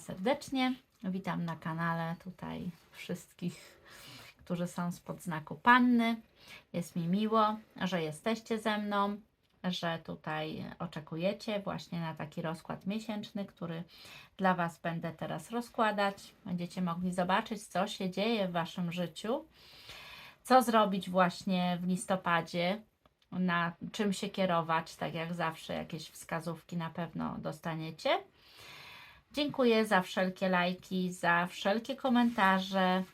Serdecznie. Witam na kanale tutaj wszystkich, którzy są spod znaku Panny. Jest mi miło, że jesteście ze mną, że tutaj oczekujecie właśnie na taki rozkład miesięczny, który dla Was będę teraz rozkładać. Będziecie mogli zobaczyć, co się dzieje w Waszym życiu, co zrobić właśnie w listopadzie, na czym się kierować, tak jak zawsze jakieś wskazówki na pewno dostaniecie. Dziękuję za wszelkie lajki, za wszelkie komentarze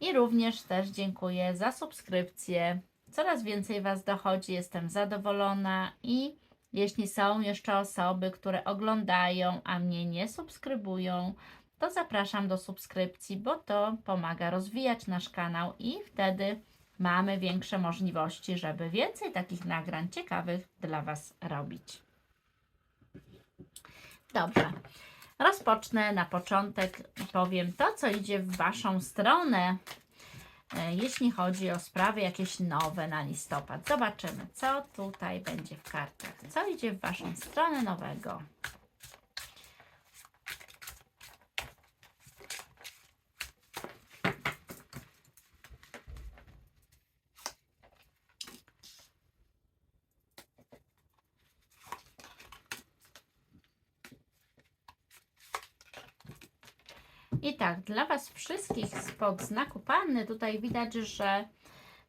i również też dziękuję za subskrypcję. Coraz więcej Was dochodzi, jestem zadowolona i jeśli są jeszcze osoby, które oglądają, a mnie nie subskrybują, to zapraszam do subskrypcji, bo to pomaga rozwijać nasz kanał i wtedy mamy większe możliwości, żeby więcej takich nagrań ciekawych dla Was robić. Dobrze. Rozpocznę na początek powiem to, co idzie w Waszą stronę, e, jeśli chodzi o sprawy jakieś nowe na listopad. Zobaczymy, co tutaj będzie w kartach. Co idzie w Waszą stronę nowego. I tak, dla Was wszystkich spod znaku Panny tutaj widać, że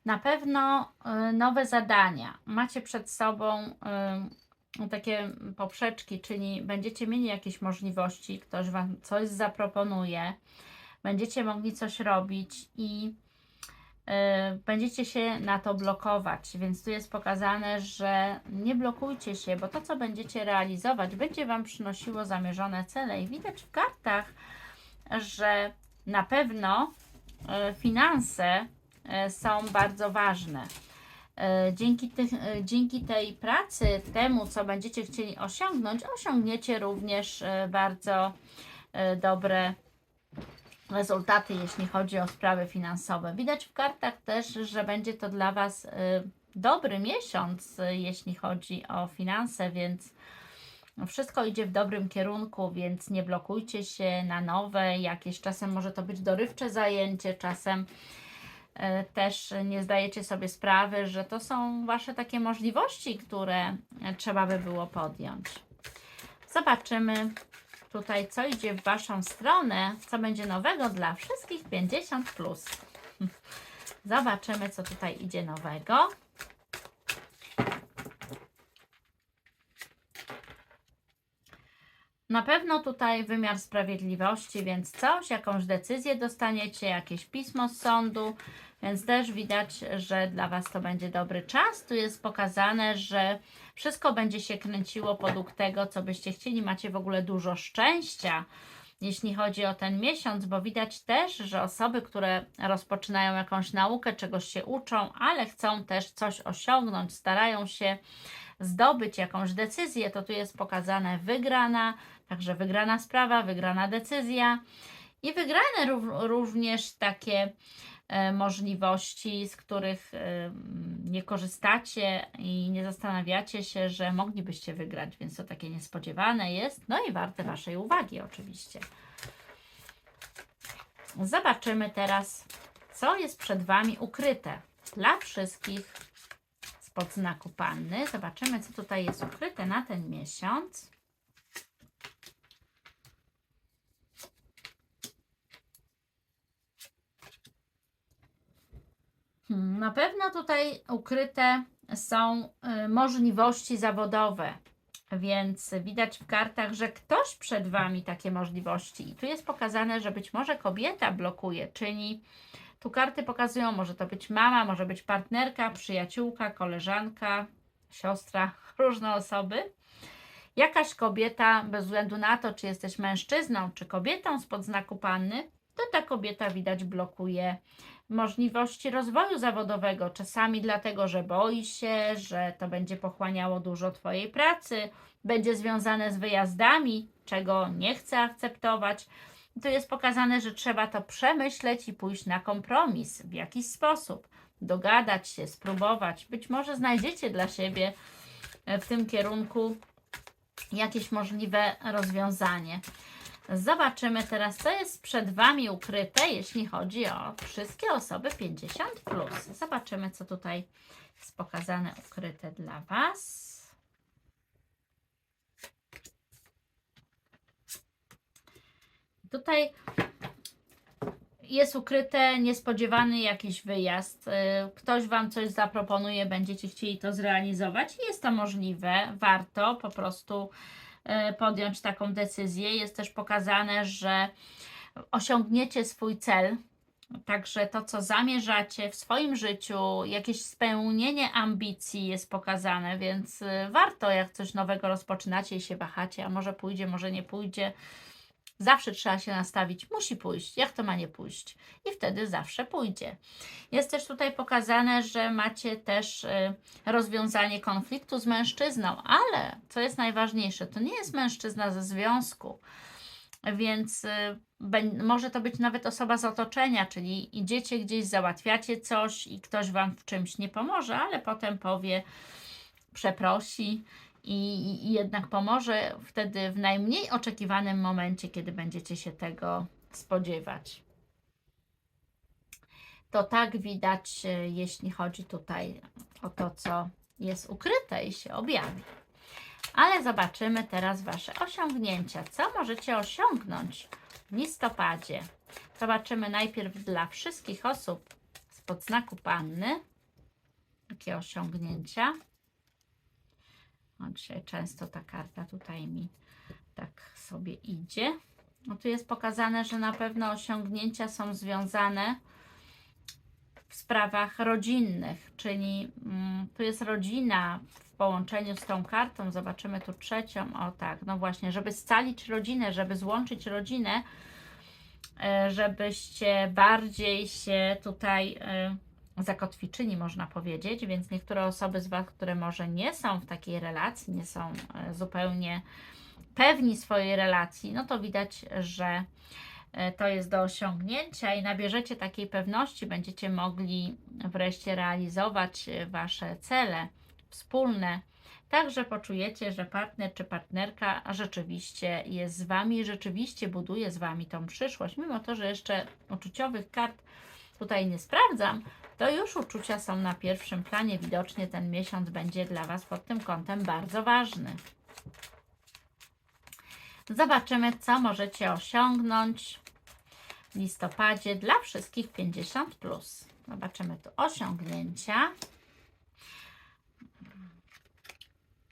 na pewno y, nowe zadania macie przed sobą y, takie poprzeczki, czyli będziecie mieli jakieś możliwości, ktoś Wam coś zaproponuje, będziecie mogli coś robić i y, będziecie się na to blokować, więc tu jest pokazane, że nie blokujcie się, bo to, co będziecie realizować, będzie Wam przynosiło zamierzone cele. I widać w kartach, że na pewno e, finanse e, są bardzo ważne. E, Dzięki, tych, dzięki tej pracy, temu co będziecie chcieli osiągnąć, osiągniecie również bardzo dobre rezultaty, jeśli chodzi o sprawy finansowe. Widać w kartach też, że będzie to dla Was dobry miesiąc, jeśli chodzi o finanse, więc wszystko idzie w dobrym kierunku, więc nie blokujcie się na nowe. Jakieś czasem może to być dorywcze zajęcie, czasem e, też nie zdajecie sobie sprawy, że to są Wasze takie możliwości, które trzeba by było podjąć. Zobaczymy tutaj, co idzie w Waszą stronę, co będzie nowego dla wszystkich 50. Plus. Zobaczymy, co tutaj idzie nowego. Na pewno tutaj wymiar sprawiedliwości, więc coś, jakąś decyzję dostaniecie, jakieś pismo z sądu, więc też widać, że dla Was to będzie dobry czas. Tu jest pokazane, że wszystko będzie się kręciło podług tego, co byście chcieli. Macie w ogóle dużo szczęścia, jeśli chodzi o ten miesiąc, bo widać też, że osoby, które rozpoczynają jakąś naukę, czegoś się uczą, ale chcą też coś osiągnąć, starają się zdobyć jakąś decyzję, to tu jest pokazane wygrana, także wygrana sprawa, wygrana decyzja i wygrane rów, również takie e, możliwości, z których e, nie korzystacie i nie zastanawiacie się, że moglibyście wygrać, więc to takie niespodziewane jest, no i warte Waszej uwagi oczywiście. Zobaczymy teraz, co jest przed Wami ukryte dla wszystkich spod znaku Panny. Zobaczymy, co tutaj jest ukryte na ten miesiąc. Na pewno tutaj ukryte są y, możliwości zawodowe, więc widać w kartach, że ktoś przed Wami takie możliwości. I tu jest pokazane, że być może kobieta blokuje, czyli tu karty pokazują, może to być mama, może być partnerka, przyjaciółka, koleżanka, siostra, różne osoby. Jakaś kobieta, bez względu na to, czy jesteś mężczyzną, czy kobietą spod znaku panny, to ta kobieta widać blokuje możliwości rozwoju zawodowego. Czasami dlatego, że boi się, że to będzie pochłaniało dużo Twojej pracy, będzie związane z wyjazdami, czego nie chce akceptować. Tu jest pokazane, że trzeba to przemyśleć i pójść na kompromis w jakiś sposób, dogadać się, spróbować. Być może znajdziecie dla siebie e, w tym kierunku jakieś możliwe rozwiązanie. Zobaczymy teraz, co jest przed Wami ukryte, jeśli chodzi o wszystkie osoby 50. Zobaczymy, co tutaj jest pokazane ukryte dla Was. Tutaj jest ukryte niespodziewany jakiś wyjazd. Y, Ktoś Wam coś zaproponuje, będziecie chcieli to zrealizować. Jest to możliwe, warto po prostu podjąć taką decyzję. Jest też pokazane, że osiągniecie swój cel. Także to, co zamierzacie w swoim życiu, jakieś spełnienie ambicji jest pokazane, więc y, warto, jak coś nowego rozpoczynacie i się wahacie, a może pójdzie, może nie pójdzie, Zawsze trzeba się nastawić, musi pójść. Jak to ma nie pójść? I wtedy zawsze pójdzie. Jest też tutaj pokazane, że macie też y, rozwiązanie konfliktu z mężczyzną, ale co jest najważniejsze, to nie jest mężczyzna ze związku. Więc y, może to być nawet osoba z otoczenia, czyli idziecie gdzieś, załatwiacie coś i ktoś wam w czymś nie pomoże, ale potem powie, przeprosi i, i jednak pomoże wtedy w najmniej oczekiwanym momencie, kiedy będziecie się tego spodziewać. To tak widać, e, jeśli chodzi tutaj o to, co jest ukryte i się objawi. Ale zobaczymy teraz Wasze osiągnięcia. Co możecie osiągnąć w listopadzie? Zobaczymy najpierw dla wszystkich osób spod znaku Panny. Jakie osiągnięcia? O, dzisiaj często ta karta tutaj mi tak sobie idzie. No tu jest pokazane, że na pewno osiągnięcia są związane w sprawach rodzinnych, czyli mm, tu jest rodzina w połączeniu z tą kartą. Zobaczymy tu trzecią. O tak, no właśnie, żeby scalić rodzinę, żeby złączyć rodzinę, e, żebyście bardziej się tutaj e, zakotwiczyni, można powiedzieć, więc niektóre osoby z Was, które może nie są w takiej relacji, nie są e, zupełnie pewni swojej relacji, no to widać, że e, to jest do osiągnięcia i nabierzecie takiej pewności, będziecie mogli wreszcie realizować e, Wasze cele wspólne. Także poczujecie, że partner czy partnerka rzeczywiście jest z Wami, rzeczywiście buduje z Wami tą przyszłość, mimo to, że jeszcze uczuciowych kart tutaj nie sprawdzam, to już uczucia są na pierwszym planie. Widocznie ten miesiąc będzie dla Was pod tym kątem bardzo ważny. Zobaczymy, co możecie osiągnąć w listopadzie dla wszystkich 50. Plus. Zobaczymy tu osiągnięcia.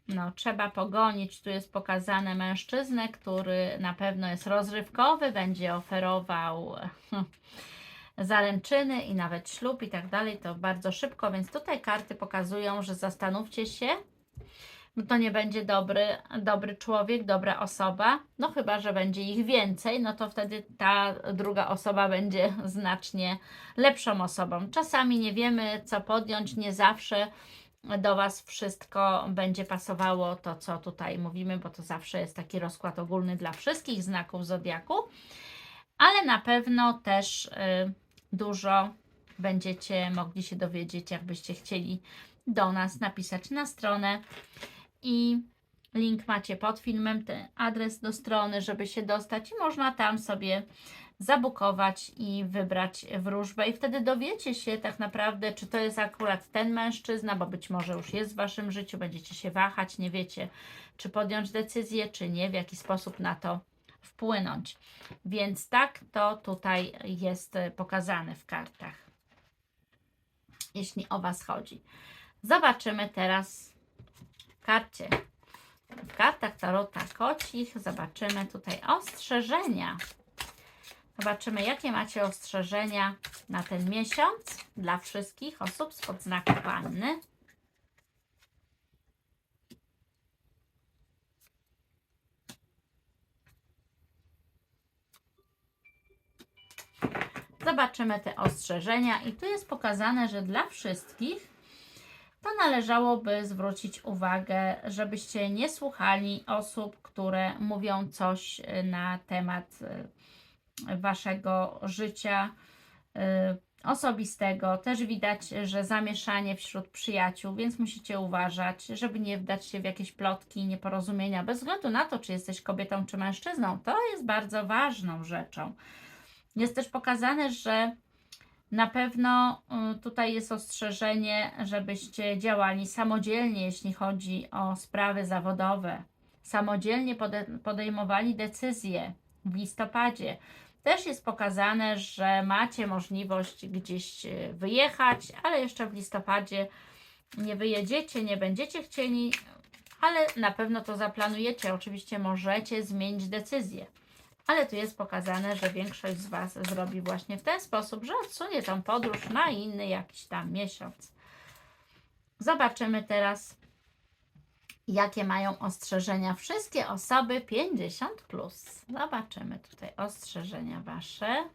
No, trzeba pogonić. Tu jest pokazane mężczyznę, który na pewno jest rozrywkowy, będzie oferował zaręczyny i nawet ślub i tak dalej, to bardzo szybko, więc tutaj karty pokazują, że zastanówcie się, to nie będzie dobry, dobry człowiek, dobra osoba, no chyba, że będzie ich więcej, no to wtedy ta druga osoba będzie znacznie lepszą osobą. Czasami nie wiemy, co podjąć, nie zawsze do Was wszystko będzie pasowało to, co tutaj mówimy, bo to zawsze jest taki rozkład ogólny dla wszystkich znaków zodiaku, ale na pewno też... Yy, dużo będziecie mogli się dowiedzieć, jakbyście chcieli do nas napisać na stronę. I link macie pod filmem, ten adres do strony, żeby się dostać i można tam sobie zabukować i wybrać wróżbę i wtedy dowiecie się tak naprawdę, czy to jest akurat ten mężczyzna, bo być może już jest w Waszym życiu, będziecie się wahać, nie wiecie, czy podjąć decyzję, czy nie, w jaki sposób na to wpłynąć. Więc tak to tutaj jest pokazane w kartach, jeśli o Was chodzi. Zobaczymy teraz w karcie. W kartach Tarota Kocich zobaczymy tutaj ostrzeżenia. Zobaczymy, jakie macie ostrzeżenia na ten miesiąc dla wszystkich osób spod znaku Panny. Zobaczymy te ostrzeżenia i tu jest pokazane, że dla wszystkich to należałoby zwrócić uwagę, żebyście nie słuchali osób, które mówią coś y, na temat y, waszego życia, y, osobistego. Też widać, że zamieszanie wśród przyjaciół, więc musicie uważać, żeby nie wdać się w jakieś plotki, nieporozumienia, bez względu na to, czy jesteś kobietą, czy mężczyzną. To jest bardzo ważną rzeczą. Jest też pokazane, że na pewno y, tutaj jest ostrzeżenie, żebyście działali samodzielnie, jeśli chodzi o sprawy zawodowe. Samodzielnie pode- podejmowali decyzje w listopadzie. Też jest pokazane, że macie możliwość gdzieś y, wyjechać, ale jeszcze w listopadzie nie wyjedziecie, nie będziecie chcieli, ale na pewno to zaplanujecie. Oczywiście możecie zmienić decyzję. Ale tu jest pokazane, że większość z Was zrobi właśnie w ten sposób, że odsunie tą podróż na inny jakiś tam miesiąc. Zobaczymy teraz, jakie mają ostrzeżenia wszystkie osoby 50. Plus. Zobaczymy tutaj ostrzeżenia Wasze.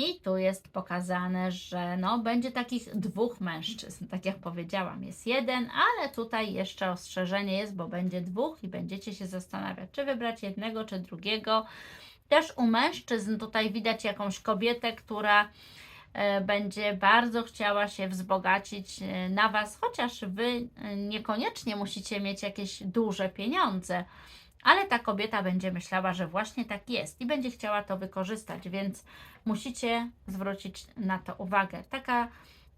I tu jest pokazane, że no, będzie takich dwóch mężczyzn. Tak jak powiedziałam, jest jeden, ale tutaj jeszcze ostrzeżenie jest, bo będzie dwóch i będziecie się zastanawiać, czy wybrać jednego, czy drugiego. Też u mężczyzn tutaj widać jakąś kobietę, która e, będzie bardzo chciała się wzbogacić e, na Was, chociaż Wy e, niekoniecznie musicie mieć jakieś duże pieniądze, ale ta kobieta będzie myślała, że właśnie tak jest i będzie chciała to wykorzystać, więc musicie zwrócić na to uwagę. Taka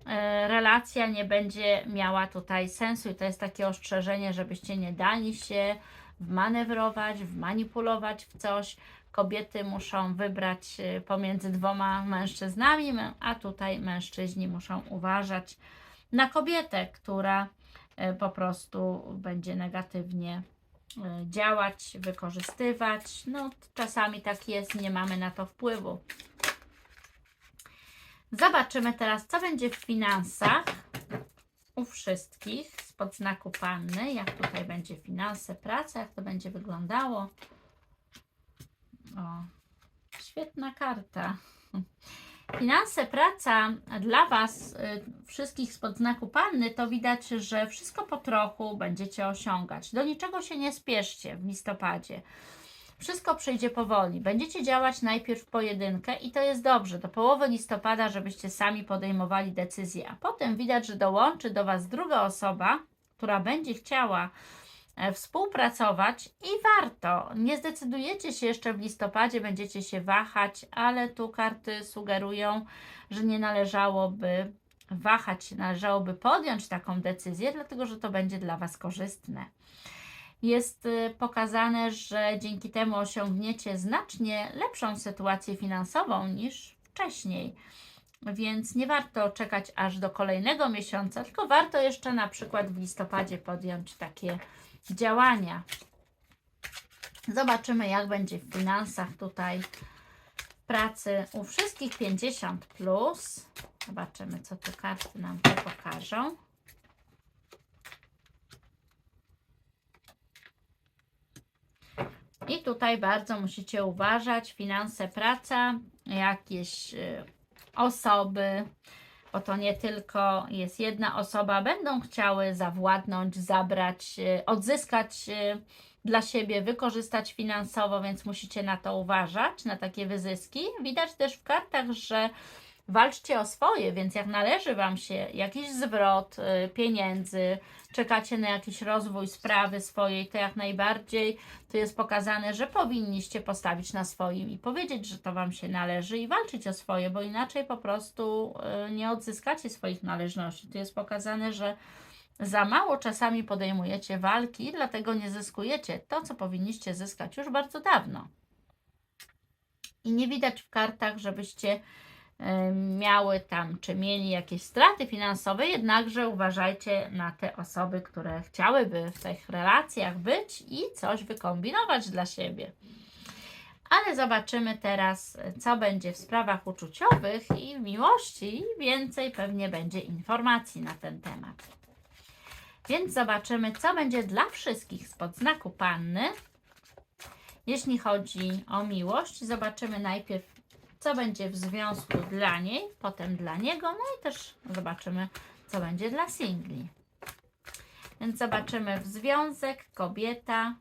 e, relacja nie będzie miała tutaj sensu i to jest takie ostrzeżenie, żebyście nie dali się wmanewrować, wmanipulować w coś. Kobiety muszą wybrać e, pomiędzy dwoma mężczyznami, mę- a tutaj mężczyźni muszą uważać na kobietę, która e, po prostu będzie negatywnie działać, wykorzystywać. No, czasami tak jest, nie mamy na to wpływu. Zobaczymy teraz, co będzie w finansach u wszystkich spod znaku panny. Jak tutaj będzie finanse, praca, jak to będzie wyglądało. O, świetna karta. Finanse, praca dla Was, y, wszystkich spod znaku panny, to widać, że wszystko po trochu będziecie osiągać. Do niczego się nie spieszcie w listopadzie. Wszystko przyjdzie powoli. Będziecie działać najpierw pojedynkę i to jest dobrze. Do połowy listopada, żebyście sami podejmowali decyzje, a potem widać, że dołączy do Was druga osoba, która będzie chciała e, współpracować i warto. Nie zdecydujecie się jeszcze w listopadzie, będziecie się wahać, ale tu karty sugerują, że nie należałoby wahać należałoby podjąć taką decyzję, dlatego że to będzie dla Was korzystne jest y, pokazane, że dzięki temu osiągniecie znacznie lepszą sytuację finansową niż wcześniej. Więc nie warto czekać aż do kolejnego miesiąca, tylko warto jeszcze na przykład w listopadzie podjąć takie działania. Zobaczymy, jak będzie w finansach tutaj pracy u wszystkich 50. Plus. Zobaczymy, co tu karty nam tu pokażą. I tutaj bardzo musicie uważać, finanse, praca, jakieś y, osoby, bo to nie tylko jest jedna osoba, będą chciały zawładnąć, zabrać, y, odzyskać y, dla siebie, wykorzystać finansowo, więc musicie na to uważać, na takie wyzyski. Widać też w kartach, że walczcie o swoje, więc jak należy Wam się jakiś zwrot y, pieniędzy, czekacie na jakiś rozwój sprawy swojej, to jak najbardziej tu jest pokazane, że powinniście postawić na swoim i powiedzieć, że to Wam się należy i walczyć o swoje, bo inaczej po prostu y, nie odzyskacie swoich należności. Tu jest pokazane, że za mało czasami podejmujecie walki dlatego nie zyskujecie to, co powinniście zyskać już bardzo dawno. I nie widać w kartach, żebyście miały tam, czy mieli jakieś straty finansowe, jednakże uważajcie na te osoby, które chciałyby w tych relacjach być i coś wykombinować dla siebie. Ale zobaczymy teraz, co będzie w sprawach uczuciowych i miłości, więcej pewnie będzie informacji na ten temat. Więc zobaczymy, co będzie dla wszystkich spod znaku panny. Jeśli chodzi o miłość, zobaczymy najpierw, co będzie w związku dla niej, potem dla niego, no i też zobaczymy, co będzie dla singli. Więc zobaczymy w związek kobieta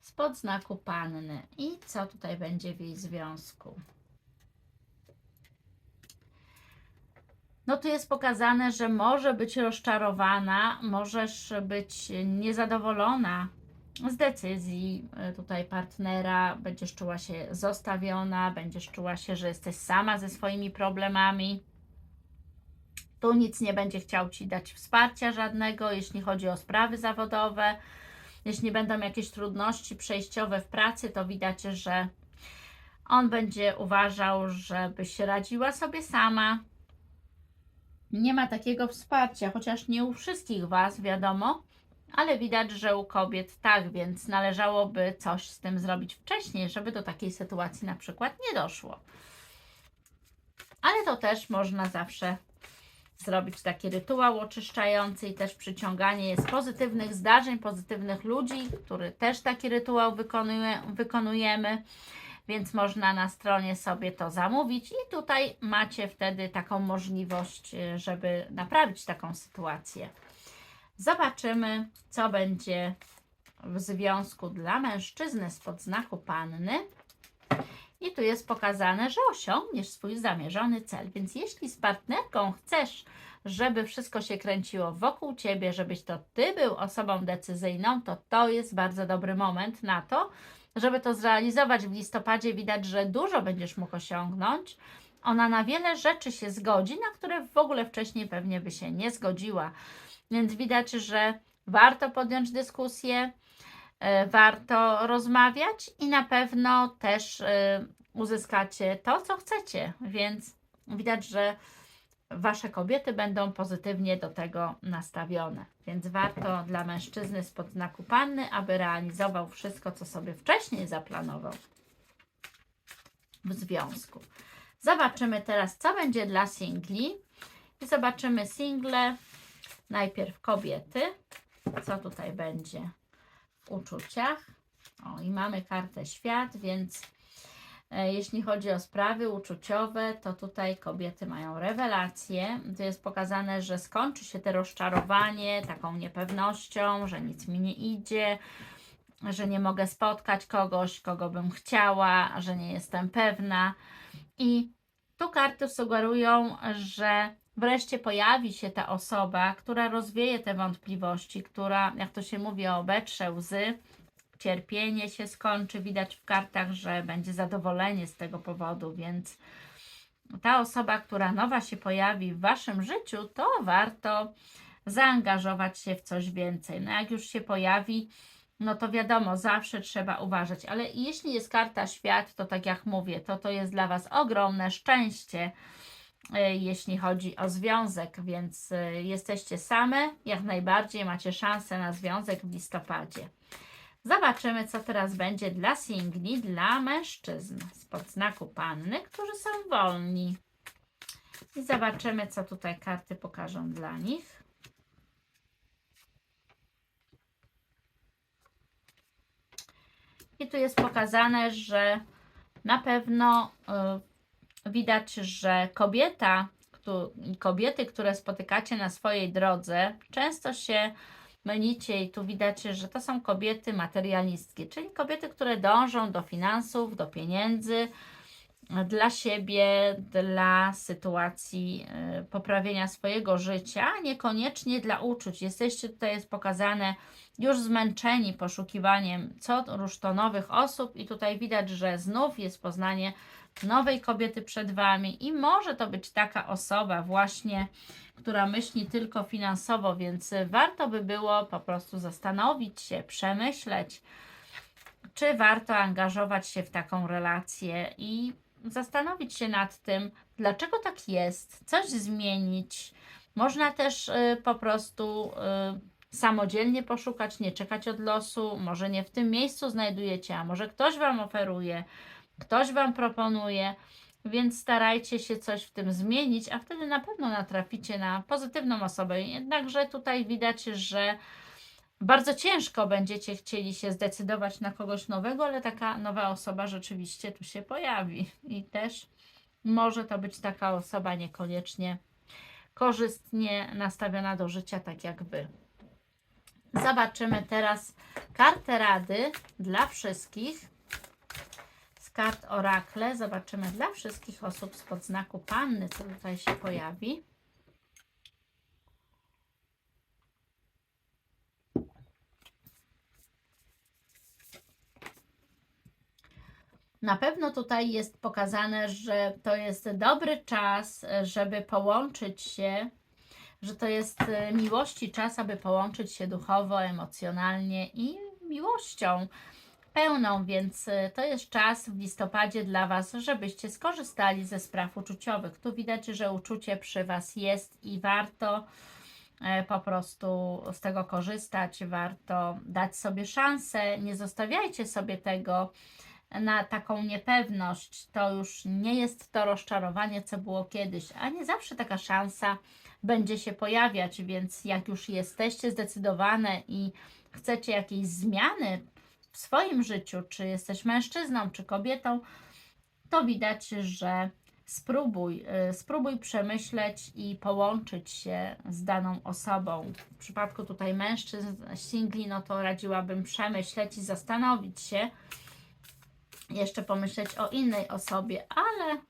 spod znaku panny i co tutaj będzie w jej związku. No tu jest pokazane, że może być rozczarowana, możesz być niezadowolona z decyzji y, tutaj partnera, będziesz czuła się zostawiona, będziesz czuła się, że jesteś sama ze swoimi problemami. Tu nic nie będzie chciał Ci dać wsparcia żadnego, jeśli chodzi o sprawy zawodowe. Jeśli będą jakieś trudności przejściowe w pracy, to widać, że on będzie uważał, żebyś radziła sobie sama. Nie ma takiego wsparcia, chociaż nie u wszystkich Was, wiadomo, ale widać, że u kobiet tak, więc należałoby coś z tym zrobić wcześniej, żeby do takiej sytuacji na przykład nie doszło. Ale to też można zawsze zrobić taki rytuał oczyszczający i też przyciąganie jest pozytywnych zdarzeń, pozytywnych ludzi, który też taki rytuał wykonuje, wykonujemy, więc można na stronie sobie to zamówić i tutaj macie wtedy taką możliwość, y, żeby naprawić taką sytuację. Zobaczymy, co będzie w związku dla mężczyzny spod znaku panny. I tu jest pokazane, że osiągniesz swój zamierzony cel. Więc jeśli z partnerką chcesz, żeby wszystko się kręciło wokół ciebie, żebyś to ty był osobą decyzyjną, to to jest bardzo dobry moment na to, żeby to zrealizować w listopadzie. Widać, że dużo będziesz mógł osiągnąć. Ona na wiele rzeczy się zgodzi, na które w ogóle wcześniej pewnie by się nie zgodziła. Więc widać, że warto podjąć dyskusję, e, warto rozmawiać i na pewno też e, uzyskacie to, co chcecie. Więc widać, że Wasze kobiety będą pozytywnie do tego nastawione. Więc warto dla mężczyzny spod znaku panny, aby realizował wszystko, co sobie wcześniej zaplanował w związku. Zobaczymy teraz, co będzie dla singli. I zobaczymy single najpierw kobiety, co tutaj będzie w uczuciach. O, i mamy kartę świat, więc e, jeśli chodzi o sprawy uczuciowe, to tutaj kobiety mają rewelacje. Tu jest pokazane, że skończy się to rozczarowanie taką niepewnością, że nic mi nie idzie, że nie mogę spotkać kogoś, kogo bym chciała, że nie jestem pewna. I tu karty sugerują, że wreszcie pojawi się ta osoba, która rozwieje te wątpliwości, która, jak to się mówi, obetrze łzy, cierpienie się skończy. Widać w kartach, że będzie zadowolenie z tego powodu, więc ta osoba, która nowa się pojawi w waszym życiu, to warto zaangażować się w coś więcej. No jak już się pojawi, no to wiadomo, zawsze trzeba uważać, ale jeśli jest karta świat, to tak jak mówię, to to jest dla was ogromne szczęście jeśli chodzi o związek, więc e, jesteście same, jak najbardziej macie szansę na związek w listopadzie. Zobaczymy, co teraz będzie dla singli, dla mężczyzn spod znaku panny, którzy są wolni. I zobaczymy, co tutaj karty pokażą dla nich. I tu jest pokazane, że na pewno y, widać, że kobieta, kobiety, które spotykacie na swojej drodze, często się mylicie i tu widać, że to są kobiety materialistki, czyli kobiety, które dążą do finansów, do pieniędzy dla siebie, dla sytuacji y, poprawienia swojego życia, niekoniecznie dla uczuć. Jesteście tutaj, jest pokazane, już zmęczeni poszukiwaniem co róż to nowych osób i tutaj widać, że znów jest poznanie nowej kobiety przed Wami i może to być taka osoba właśnie, która myśli tylko finansowo, więc warto by było po prostu zastanowić się, przemyśleć, czy warto angażować się w taką relację i zastanowić się nad tym, dlaczego tak jest, coś zmienić. Można też y, po prostu y, samodzielnie poszukać, nie czekać od losu. Może nie w tym miejscu znajdujecie, a może ktoś Wam oferuje, ktoś Wam proponuje. Więc starajcie się coś w tym zmienić, a wtedy na pewno natraficie na pozytywną osobę. Jednakże tutaj widać, że bardzo ciężko będziecie chcieli się zdecydować na kogoś nowego, ale taka nowa osoba rzeczywiście tu się pojawi. I też może to być taka osoba niekoniecznie korzystnie nastawiona do życia, tak jak wy. Zobaczymy teraz kartę rady dla wszystkich. Z kart Orakle zobaczymy dla wszystkich osób spod znaku Panny, co tutaj się pojawi. Na pewno tutaj jest pokazane, że to jest dobry czas, żeby połączyć się, że to jest e, miłości czas, aby połączyć się duchowo, emocjonalnie i miłością pełną, więc e, to jest czas w listopadzie dla Was, żebyście skorzystali ze spraw uczuciowych. Tu widać, że uczucie przy Was jest i warto e, po prostu z tego korzystać, warto dać sobie szansę, nie zostawiajcie sobie tego na taką niepewność. To już nie jest to rozczarowanie, co było kiedyś, a nie zawsze taka szansa będzie się pojawiać, więc jak już jesteście zdecydowane i chcecie jakiejś zmiany w swoim życiu, czy jesteś mężczyzną, czy kobietą, to widać, że spróbuj, y, spróbuj przemyśleć i połączyć się z daną osobą. W przypadku tutaj mężczyzn, singli, no to radziłabym przemyśleć i zastanowić się, jeszcze pomyśleć o innej osobie, ale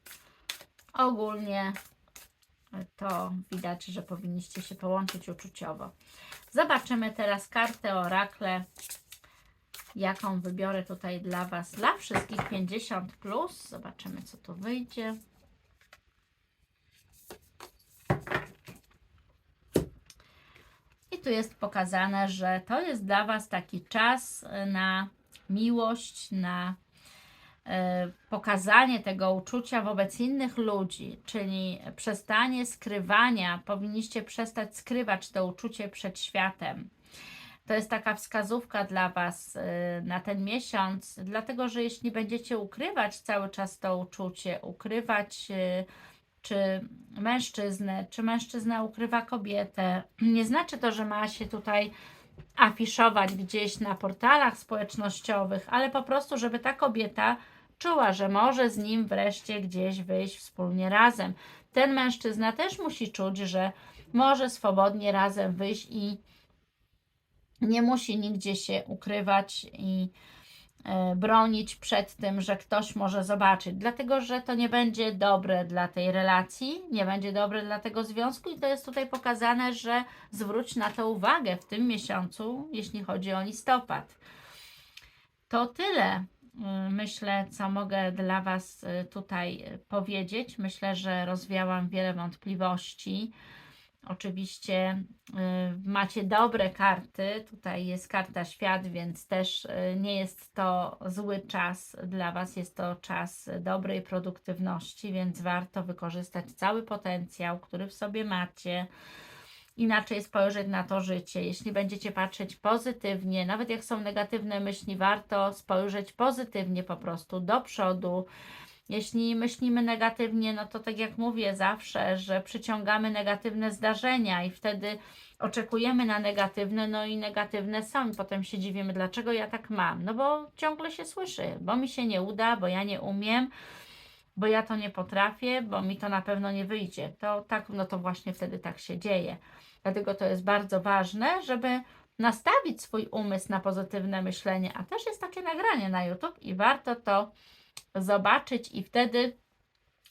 ogólnie to widać, że powinniście się połączyć uczuciowo. Zobaczymy teraz kartę orakle, jaką wybiorę tutaj dla Was, dla wszystkich 50+. Plus. Zobaczymy, co tu wyjdzie. I tu jest pokazane, że to jest dla Was taki czas na miłość, na pokazanie tego uczucia wobec innych ludzi, czyli przestanie skrywania, powinniście przestać skrywać to uczucie przed światem. To jest taka wskazówka dla Was y, na ten miesiąc, dlatego że jeśli będziecie ukrywać cały czas to uczucie, ukrywać y, czy mężczyznę, czy mężczyzna ukrywa kobietę, nie znaczy to, że ma się tutaj afiszować gdzieś na portalach społecznościowych, ale po prostu, żeby ta kobieta czuła, że może z nim wreszcie gdzieś wyjść wspólnie razem. Ten mężczyzna też musi czuć, że może swobodnie razem wyjść i nie musi nigdzie się ukrywać i e, bronić przed tym, że ktoś może zobaczyć, dlatego że to nie będzie dobre dla tej relacji, nie będzie dobre dla tego związku i to jest tutaj pokazane, że zwróć na to uwagę w tym miesiącu, jeśli chodzi o listopad. To tyle, myślę, co mogę dla Was y, tutaj powiedzieć. Myślę, że rozwiałam wiele wątpliwości. Oczywiście y, macie dobre karty. Tutaj jest karta świat, więc też y, nie jest to zły czas dla Was. Jest to czas dobrej produktywności, więc warto wykorzystać cały potencjał, który w sobie macie. Inaczej spojrzeć na to życie. Jeśli będziecie patrzeć pozytywnie, nawet jak są negatywne myśli, warto spojrzeć pozytywnie po prostu do przodu jeśli myślimy negatywnie, no to tak jak mówię zawsze, że przyciągamy negatywne zdarzenia i wtedy oczekujemy na negatywne, no i negatywne są i potem się dziwimy, dlaczego ja tak mam. No bo ciągle się słyszy, bo mi się nie uda, bo ja nie umiem, bo ja to nie potrafię, bo mi to na pewno nie wyjdzie. To tak, no to właśnie wtedy tak się dzieje. Dlatego to jest bardzo ważne, żeby nastawić swój umysł na pozytywne myślenie, a też jest takie nagranie na YouTube i warto to zobaczyć i wtedy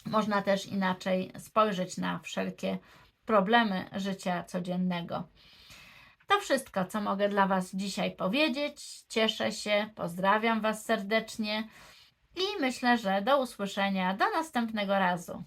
można też inaczej spojrzeć na wszelkie problemy życia codziennego. To wszystko, co mogę dla Was dzisiaj powiedzieć. Cieszę się, pozdrawiam Was serdecznie i myślę, że do usłyszenia do następnego razu.